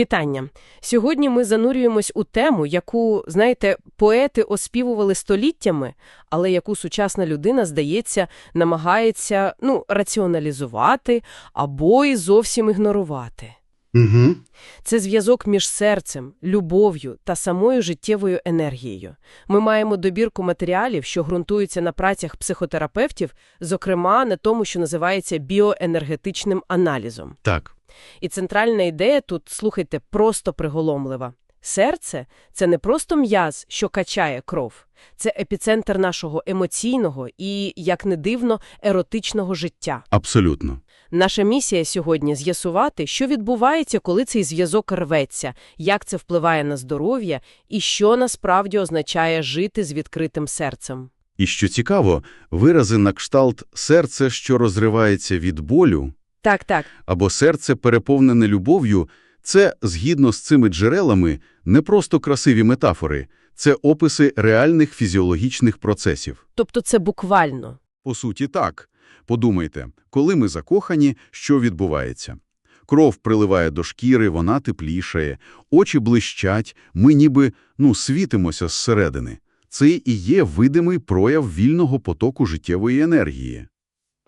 Вітання. Сьогодні ми занурюємось у тему, яку, знаєте, поети оспівували століттями, але яку сучасна людина, здається, намагається, ну, раціоналізувати або і зовсім ігнорувати. Угу. Це зв'язок між серцем, любов'ю та самою життєвою енергією. Ми маємо добірку матеріалів, що ґрунтуються на працях психотерапевтів, зокрема на тому, що називається біоенергетичним аналізом. Так. І центральна ідея тут, слухайте, просто приголомлива. Серце – це не просто м'яз, що качає кров. Це епіцентр нашого емоційного і, як не дивно, еротичного життя. Абсолютно. Наша місія сьогодні – з'ясувати, що відбувається, коли цей зв'язок рветься, як це впливає на здоров'я і що насправді означає жити з відкритим серцем. І що цікаво, вирази на кшталт «серце, що розривається від болю» Так, так. або «серце, переповнене любов'ю» – це, згідно з цими джерелами, не просто красиві метафори, це описи реальних фізіологічних процесів. Тобто це буквально. По суті, так. Подумайте, коли ми закохані, що відбувається? Кров приливає до шкіри, вона теплішає, очі блищать, ми ніби, ну, світимося зсередини. Це і є видимий прояв вільного потоку життєвої енергії.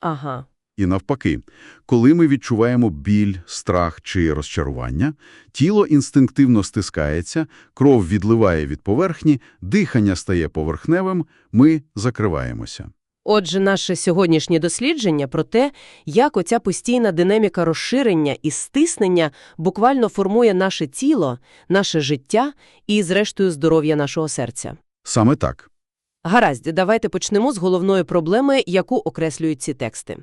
Ага. І навпаки, коли ми відчуваємо біль, страх чи розчарування, тіло інстинктивно стискається, кров відливає від поверхні, дихання стає поверхневим, ми закриваємося. Отже, наше сьогоднішнє дослідження про те, як оця постійна динаміка розширення і стиснення буквально формує наше тіло, наше життя і, зрештою, здоров'я нашого серця. Саме так. Гаразд, давайте почнемо з головної проблеми, яку окреслюють ці тексти.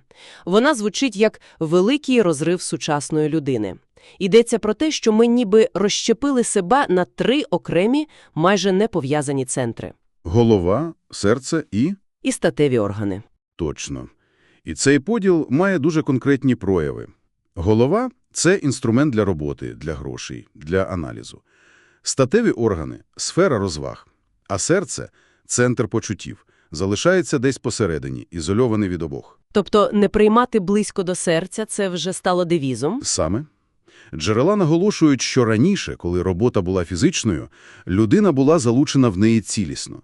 Вона звучить як «великий розрив сучасної людини». Йдеться про те, що ми ніби розщепили себе на три окремі, майже не пов'язані центри. Голова, серце і... І статеві органи. Точно. І цей поділ має дуже конкретні прояви. Голова – це інструмент для роботи, для грошей, для аналізу. Статеві органи – сфера розваг. А серце – центр почуттів. Залишається десь посередині, ізольований від обох. Тобто не приймати близько до серця – це вже стало девізом? Саме. Джерела наголошують, що раніше, коли робота була фізичною, людина була залучена в неї цілісно.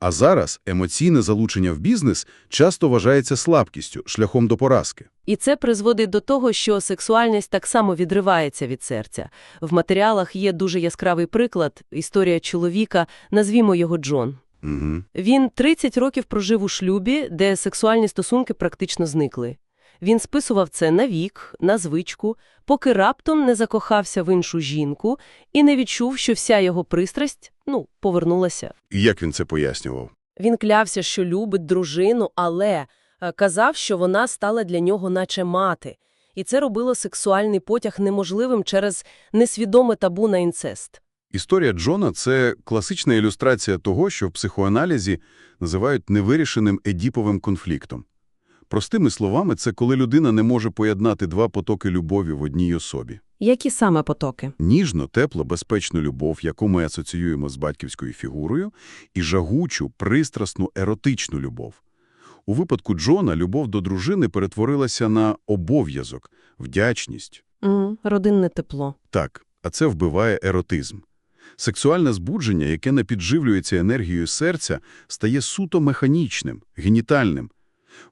А зараз емоційне залучення в бізнес часто вважається слабкістю, шляхом до поразки. І це призводить до того, що сексуальність так само відривається від серця. В матеріалах є дуже яскравий приклад – історія чоловіка, назвімо його Джон. Угу. Він 30 років прожив у шлюбі, де сексуальні стосунки практично зникли. Він списував це на вік, на звичку, поки раптом не закохався в іншу жінку і не відчув, що вся його пристрасть, ну, повернулася. І як він це пояснював? Він клявся, що любить дружину, але е, казав, що вона стала для нього наче мати. І це робило сексуальний потяг неможливим через несвідоме табу на інцест. Історія Джона – це класична ілюстрація того, що в психоаналізі називають невирішеним едіповим конфліктом. Простими словами, це коли людина не може поєднати два потоки любові в одній особі. Які саме потоки? Ніжно, тепло, безпечну любов, яку ми асоціюємо з батьківською фігурою, і жагучу, пристрасну, еротичну любов. У випадку Джона любов до дружини перетворилася на обов'язок, вдячність. М, родинне тепло. Так, а це вбиває еротизм. Сексуальне збудження, яке не підживлюється енергією серця, стає суто механічним, генітальним.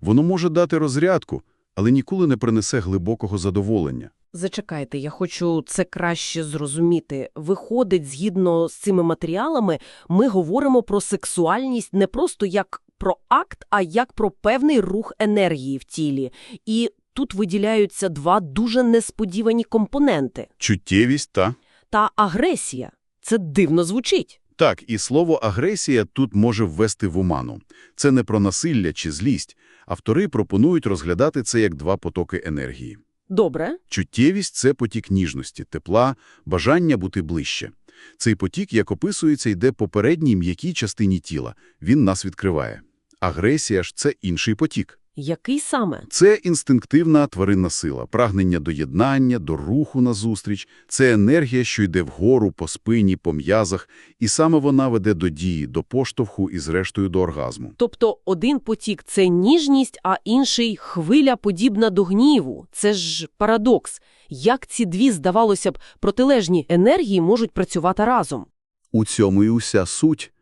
Воно може дати розрядку, але ніколи не принесе глибокого задоволення. Зачекайте, я хочу це краще зрозуміти. Виходить, згідно з цими матеріалами, ми говоримо про сексуальність не просто як про акт, а як про певний рух енергії в тілі. І тут виділяються два дуже несподівані компоненти. Чуттєвість та... Та агресія. Це дивно звучить. Так, і слово «агресія» тут може ввести в оману. Це не про насилля чи злість. Автори пропонують розглядати це як два потоки енергії. Добре. Чуттєвість – це потік ніжності, тепла, бажання бути ближче. Цей потік, як описується, йде по передній м'якій частині тіла. Він нас відкриває. Агресія ж – це інший потік. Який саме? Це інстинктивна тваринна сила, прагнення до єднання, до руху назустріч. Це енергія, що йде вгору, по спині, по м'язах, і саме вона веде до дії, до поштовху і зрештою до оргазму. Тобто один потік – це ніжність, а інший – хвиля подібна до гніву. Це ж парадокс. Як ці дві, здавалося б, протилежні енергії можуть працювати разом? У цьому і уся суть.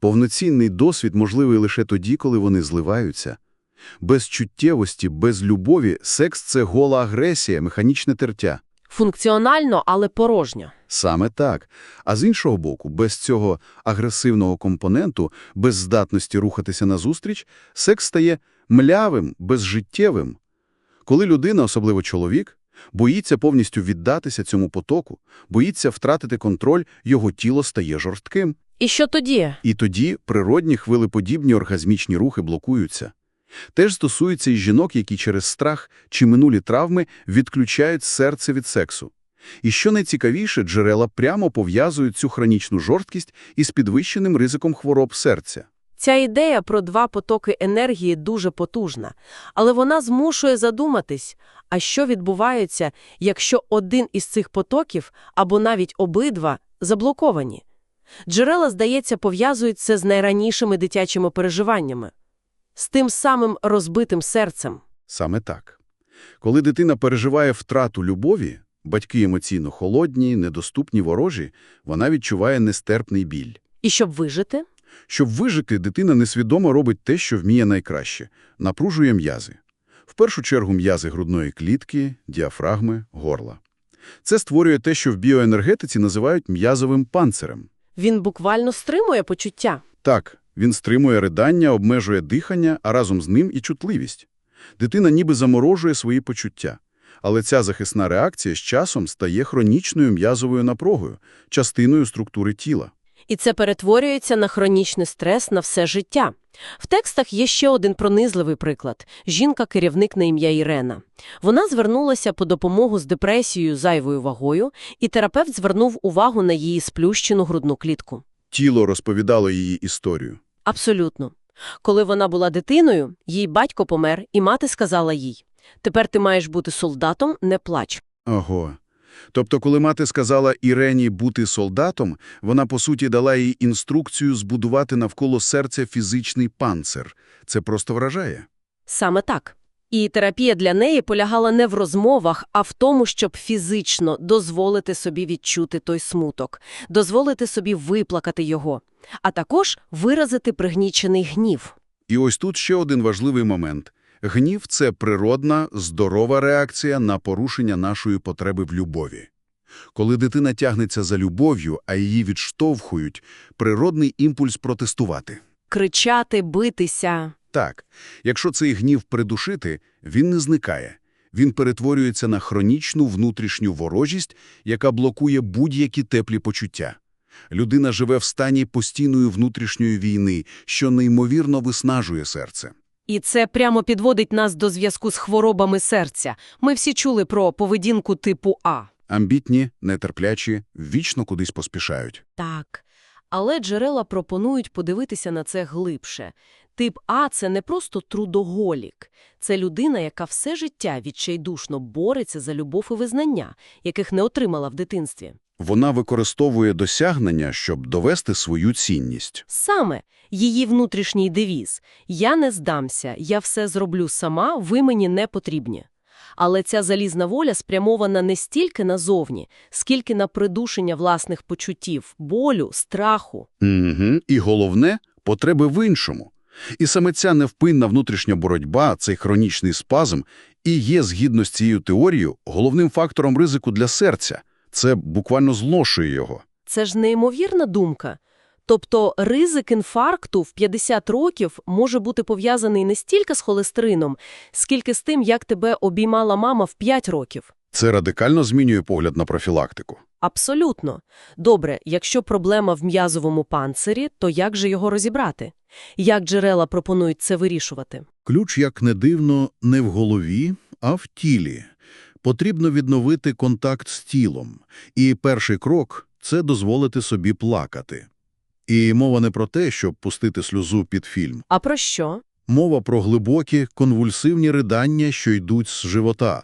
Повноцінний досвід можливий лише тоді, коли вони зливаються. Без чуттєвості, без любові секс – це гола агресія, механічне тертя. Функціонально, але порожньо. Саме так. А з іншого боку, без цього агресивного компоненту, без здатності рухатися назустріч, секс стає млявим, безжиттєвим. Коли людина, особливо чоловік, боїться повністю віддатися цьому потоку, боїться втратити контроль, його тіло стає жорстким. І що тоді? І тоді природні хвилеподібні оргазмічні рухи блокуються. Теж стосується і жінок, які через страх чи минулі травми відключають серце від сексу. І що найцікавіше, джерела прямо пов'язують цю хронічну жорсткість із підвищеним ризиком хвороб серця. Ця ідея про два потоки енергії дуже потужна, але вона змушує задуматись, а що відбувається, якщо один із цих потоків, або навіть обидва, заблоковані? Джерела, здається, пов'язують це з найранішими дитячими переживаннями, з тим самим розбитим серцем. Саме так. Коли дитина переживає втрату любові, батьки емоційно холодні, недоступні ворожі, вона відчуває нестерпний біль. І щоб вижити? Щоб вижити, дитина несвідомо робить те, що вміє найкраще – напружує м'язи. В першу чергу м'язи грудної клітки, діафрагми, горла. Це створює те, що в біоенергетиці називають м'язовим панцирем. Він буквально стримує почуття. Так, він стримує ридання, обмежує дихання, а разом з ним і чутливість. Дитина ніби заморожує свої почуття. Але ця захисна реакція з часом стає хронічною м'язовою напругою, частиною структури тіла. І це перетворюється на хронічний стрес на все життя. В текстах є ще один пронизливий приклад. Жінка-керівник на ім'я Ірена. Вона звернулася по допомогу з депресією, зайвою вагою, і терапевт звернув увагу на її сплющену грудну клітку. Тіло розповідало її історію. Абсолютно. Коли вона була дитиною, їй батько помер, і мати сказала їй, «Тепер ти маєш бути солдатом, не плач». Ого. Тобто, коли мати сказала Ірені бути солдатом, вона, по суті, дала їй інструкцію збудувати навколо серця фізичний панцир. Це просто вражає. Саме так. І терапія для неї полягала не в розмовах, а в тому, щоб фізично дозволити собі відчути той смуток, дозволити собі виплакати його, а також виразити пригнічений гнів. І ось тут ще один важливий момент. Гнів – це природна, здорова реакція на порушення нашої потреби в любові. Коли дитина тягнеться за любов'ю, а її відштовхують, природний імпульс протестувати. Кричати, битися. Так, якщо цей гнів придушити, він не зникає. Він перетворюється на хронічну внутрішню ворожість, яка блокує будь-які теплі почуття. Людина живе в стані постійної внутрішньої війни, що неймовірно виснажує серце. І це прямо підводить нас до зв'язку з хворобами серця. Ми всі чули про поведінку типу А. Амбітні, нетерплячі, вічно кудись поспішають. Так. Але джерела пропонують подивитися на це глибше. Тип А – це не просто трудоголік. Це людина, яка все життя відчайдушно бореться за любов і визнання, яких не отримала в дитинстві. Вона використовує досягнення, щоб довести свою цінність. Саме її внутрішній девіз «Я не здамся, я все зроблю сама, ви мені не потрібні». Але ця залізна воля спрямована не стільки назовні, скільки на придушення власних почуттів, болю, страху. Угу. І головне – потреби в іншому. І саме ця невпинна внутрішня боротьба, цей хронічний спазм, і є, згідно з цією теорією, головним фактором ризику для серця. Це буквально злошує його. Це ж неймовірна думка. Тобто ризик інфаркту в 50 років може бути пов'язаний не стільки з холестерином, скільки з тим, як тебе обіймала мама в 5 років. Це радикально змінює погляд на профілактику. Абсолютно. Добре, якщо проблема в м'язовому панцирі, то як же його розібрати? Як джерела пропонують це вирішувати? Ключ, як не дивно, не в голові, а в тілі. Потрібно відновити контакт з тілом. І перший крок – це дозволити собі плакати. І мова не про те, щоб пустити сльозу під фільм. А про що? Мова про глибокі, конвульсивні ридання, що йдуть з живота.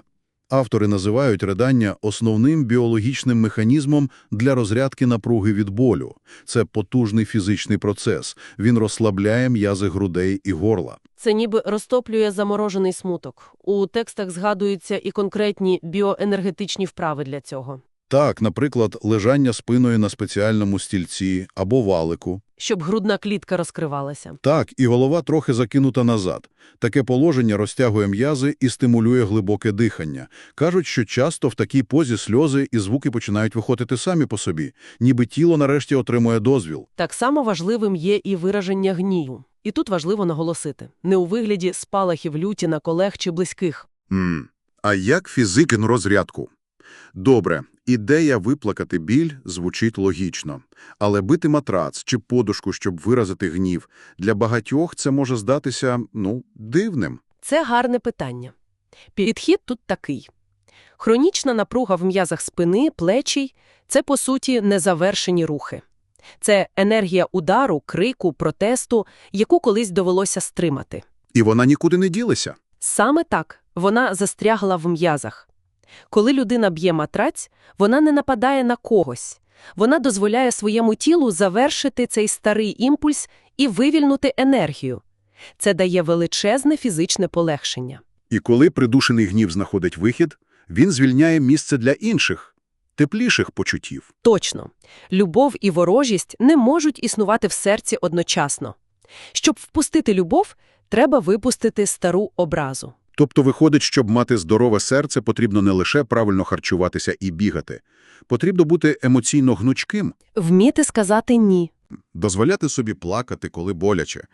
Автори називають ридання основним біологічним механізмом для розрядки напруги від болю. Це потужний фізичний процес. Він розслабляє м'язи грудей і горла. Це ніби розтоплює заморожений смуток. У текстах згадуються і конкретні біоенергетичні вправи для цього. Так, наприклад, лежання спиною на спеціальному стільці або валику. Щоб грудна клітка розкривалася. Так, і голова трохи закинута назад. Таке положення розтягує м'язи і стимулює глибоке дихання. Кажуть, що часто в такій позі сльози і звуки починають виходити самі по собі, ніби тіло нарешті отримує дозвіл. Так само важливим є і вираження гнію. І тут важливо наголосити. Не у вигляді спалахів люті на колег чи близьких. М. А як фізики на розрядку? Добре, ідея виплакати біль звучить логічно. Але бити матрац чи подушку, щоб виразити гнів, для багатьох це може здатися, ну, дивним. Це гарне питання. Підхід тут такий. Хронічна напруга в м'язах спини, плечій – це, по суті, незавершені рухи. Це енергія удару, крику, протесту, яку колись довелося стримати. І вона нікуди не ділася. Саме так вона застрягла в м'язах. Коли людина б'є матраць, вона не нападає на когось. Вона дозволяє своєму тілу завершити цей старий імпульс і вивільнути енергію. Це дає величезне фізичне полегшення. І коли придушений гнів знаходить вихід, він звільняє місце для інших, тепліших почуттів. Точно. Любов і ворожість не можуть існувати в серці одночасно. Щоб впустити любов, треба випустити стару образу. Тобто виходить, щоб мати здорове серце, потрібно не лише правильно харчуватися і бігати. Потрібно бути емоційно гнучким, Вміти сказати «ні». дозволяти собі плакати, коли боляче.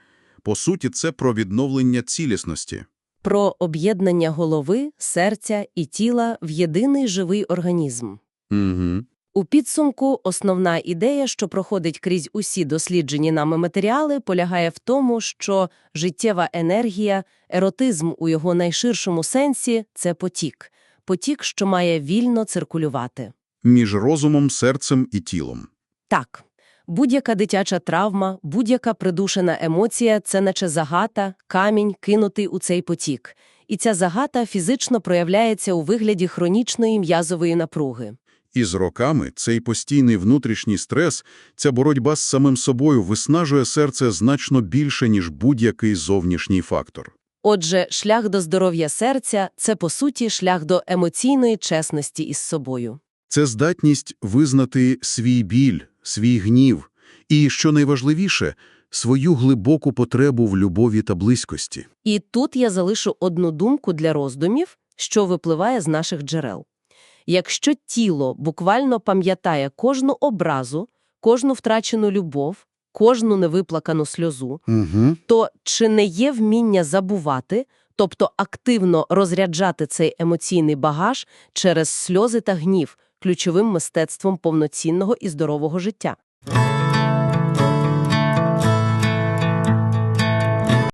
По суті, це про відновлення цілісності. Про об'єднання голови, серця і тіла в єдиний живий організм. Угу. У підсумку основна ідея, що проходить крізь усі досліджені нами матеріали, полягає в тому, що життєва енергія, еротизм у його найширшому сенсі – це потік. Потік, що має вільно циркулювати. Між розумом, серцем і тілом. Так, будь-яка дитяча травма, будь-яка придушена емоція – це наче загата, камінь, кинутий у цей потік. І ця загата фізично проявляється у вигляді хронічної м'язової напруги. І з роками цей постійний внутрішній стрес, ця боротьба з самим собою виснажує серце значно більше, ніж будь-який зовнішній фактор. Отже, шлях до здоров'я серця – це, по суті, шлях до емоційної чесності із собою. Це здатність визнати свій біль, свій гнів і, що найважливіше, свою глибоку потребу в любові та близькості. І тут я залишу одну думку для роздумів, що випливає з наших джерел. Якщо тіло буквально пам'ятає кожну образу, кожну втрачену любов, кожну невиплакану сльозу, Угу. то чи не є вміння забувати, тобто активно розряджати цей емоційний багаж через сльози та гнів, ключовим мистецтвом повноцінного і здорового життя?